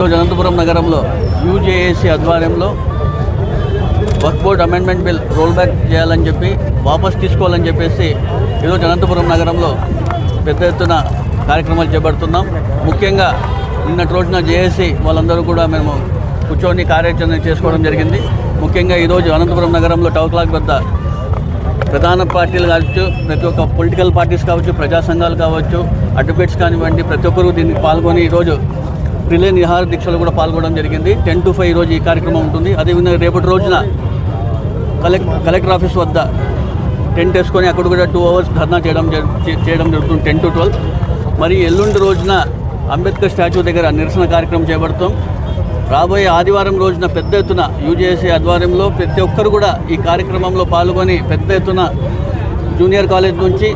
ఈరోజు అనంతపురం నగరంలో యూజేఏసీ ఆధ్వర్యంలో work board amendment bill roll back చేయాలని చెప్పి వాపస్ తీసుకోవాలని చెప్పేసి ఈరోజు అనంతపురం నగరంలో పెద్ద ఎత్తున కార్యక్రమాలు చేపడుతున్నాం. ముఖ్యంగా నిన్నటి రోజున జేఏసీ వాళ్ళందరూ కూడా మేము కూర్చొని కార్యాచరణ చేసుకోవడం జరిగింది. ముఖ్యంగా ఈరోజు అనంతపురం నగరంలో టవ్ క్లాక్ వద్ద ప్రధాన పార్టీలు కావచ్చు ప్రతి ఒక్క పొలిటికల్ పార్టీస్ కావచ్చు ప్రజా సంఘాలు కావచ్చు అడ్వకేట్స్ కానివ్వండి ప్రతి ఒక్కరూ దీనికి పాల్గొని ఈరోజు రిలే నిహార దీక్షలు కూడా పాల్గొనడం జరిగింది. టెన్ టు ఫైవ్ ఈరోజు ఈ కార్యక్రమం ఉంటుంది. అదేవిధంగా రేపటి రోజున కలెక్ట్ కలెక్టర్ ఆఫీస్ వద్ద టెంట్ వేసుకొని అక్కడ కూడా టూ అవర్స్ ధర్నా చేయడం చేయడం జరుగుతుంది టెన్ టు ట్వెల్వ్. మరి ఎల్లుండి రోజున అంబేద్కర్ స్టాచ్యూ దగ్గర నిరసన కార్యక్రమం చేపడతాం. రాబోయే ఆదివారం రోజున పెద్ద ఎత్తున యూజేఏసీ ఆధ్వర్యంలో ప్రతి ఒక్కరు కూడా ఈ కార్యక్రమంలో పాల్గొని పెద్ద ఎత్తున జూనియర్ కాలేజ్ నుంచి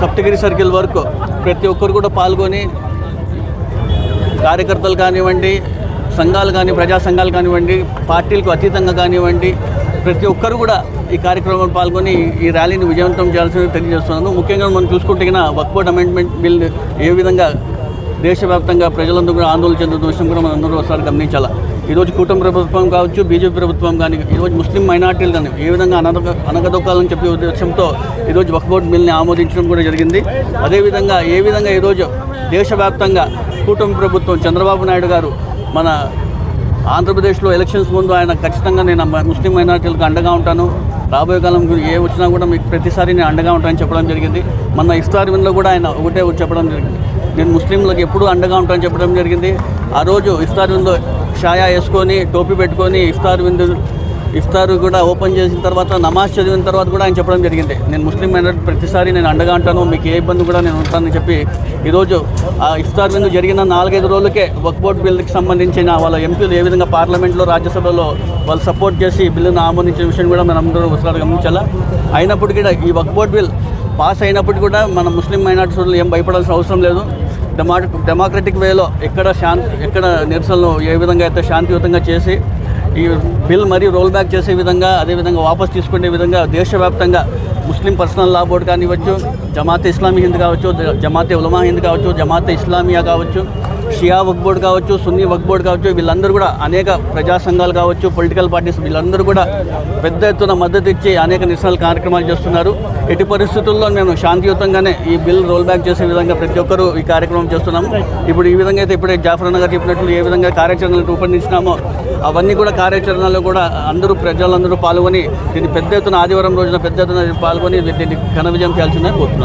సప్తగిరి సర్కిల్ వరకు ప్రతి ఒక్కరు కూడా పాల్గొని కార్యకర్తలు కానివ్వండి సంఘాలు కానీ ప్రజా సంఘాలు కానివ్వండి పార్టీలకు అతీతంగా కానివ్వండి ప్రతి ఒక్కరు కూడా ఈ కార్యక్రమంలో పాల్గొని ఈ ర్యాలీని విజయవంతం చేయాల్సింది తెలియజేస్తున్నాను. ముఖ్యంగా మనం చూసుకుంటే కన్నా వక్బోర్డ్ అమెండ్మెంట్ బిల్ ఏ విధంగా దేశవ్యాప్తంగా ప్రజలందరూ కూడా ఆందోళన చెందుతున్న విషయం కూడా మనం అందరూ ఒకసారి గమనించాలి? ఈరోజు కూటమి ప్రభుత్వం కావచ్చు బీజేపీ ప్రభుత్వం కానీ ఈరోజు ముస్లిం మైనార్టీలు కానీ ఏ విధంగా అనగ అనగదొక్కాలని చెప్పే ఉద్దేశంతో ఈరోజు వక్బోర్డ్ బిల్ని ఆమోదించడం కూడా జరిగింది. అదేవిధంగా ఏ విధంగా ఈరోజు దేశవ్యాప్తంగా కూటమి ప్రభుత్వం చంద్రబాబు నాయుడు గారు మన ఆంధ్రప్రదేశ్లో ఎలక్షన్స్ ముందు ఆయన ఖచ్చితంగా నేను ముస్లిం మైనార్టీలకు అండగా ఉంటాను. రాబోయే కాలం ఏ వచ్చినా కూడా మీకు ప్రతిసారి నేను అండగా ఉంటానని చెప్పడం జరిగింది. మన ఇఫ్తార్ కూడా ఆయన ఒకటే చెప్పడం జరిగింది. నేను ముస్లింలకు ఎప్పుడూ అండగా ఉంటానని చెప్పడం జరిగింది. ఆ రోజు ఇఫ్తార్ విందు షాయా వేసుకొని టోపీ పెట్టుకొని ఇఫ్తార్ విందు ఇఫ్తార్ కూడా ఓపెన్ చేసిన తర్వాత నమాజ్ చదివిన తర్వాత కూడా ఆయన చెప్పడం జరిగింది. నేను ముస్లిం మైనారిటీ ప్రతిసారి నేను అండగా ఉంటాను మీకు ఏ ఇబ్బంది కూడా నేను ఉంటానని చెప్పి ఈరోజు ఆ ఇఫ్తార్ విందు జరిగిన నాలుగైదు రోజులకే వక్ బిల్కి సంబంధించిన వాళ్ళ ఎంపీలు ఏ విధంగా పార్లమెంట్లో రాజ్యసభలో వాళ్ళు సపోర్ట్ చేసి బిల్లును ఆమోదించిన విషయం కూడా మనం అందరూ ఒకసారి గమనించాలా? అయినప్పటికీ కూడా ఈ వక్ బిల్ పాస్ అయినప్పటికీ కూడా మన ముస్లిం మైనార్టీ ఏం భయపడాల్సిన అవసరం లేదు. డెమా డెమోక్రటిక్ వేలో ఎక్కడ శాంతి ఎక్కడ నిరసనలు ఏ విధంగా అయితే శాంతియుతంగా చేసి ఈ బిల్ మరీ రోల్ బ్యాక్ చేసే విధంగా అదేవిధంగా వాపస్ తీసుకునే విధంగా దేశవ్యాప్తంగా ముస్లిం పర్సనల్ లా బోర్డు కానివ్వచ్చు జమాతే ఇస్లామీ హింద్ కావచ్చు జమాతే ఉలమా హింద్ కావచ్చు జమాతే ఇస్లామియా కావచ్చు షియా వక్ బోర్డు కావచ్చు సున్నీ వక్ బోర్డు కావచ్చు వీళ్ళందరూ కూడా అనేక ప్రజా సంఘాలు కావచ్చు పొలిటికల్ పార్టీస్ వీళ్ళందరూ కూడా పెద్ద ఎత్తున మద్దతు ఇచ్చి అనేక నిరసనల కార్యక్రమాలు చేస్తున్నారు. ఎట్టి పరిస్థితుల్లో మేము శాంతియుతంగానే ఈ బిల్ రోల్ బ్యాక్ చేసే విధంగా ప్రతి ఒక్కరూ ఈ కార్యక్రమం చేస్తున్నాము. ఇప్పుడు ఈ విధంగా అయితే ఇప్పుడే జాఫర్ నగర్ చెప్పినట్లు ఏ విధంగా కార్యాచరణలు రూపొందించినామో అవన్నీ కూడా కార్యాచరణలో కూడా అందరూ ప్రజలందరూ పాల్గొని దీన్ని పెద్ద ఎత్తున ఆదివారం రోజున పెద్ద ఎత్తున పాల్గొని దీన్ని ఘన విజయం చేయాల్సిందని కోరుతున్నాను.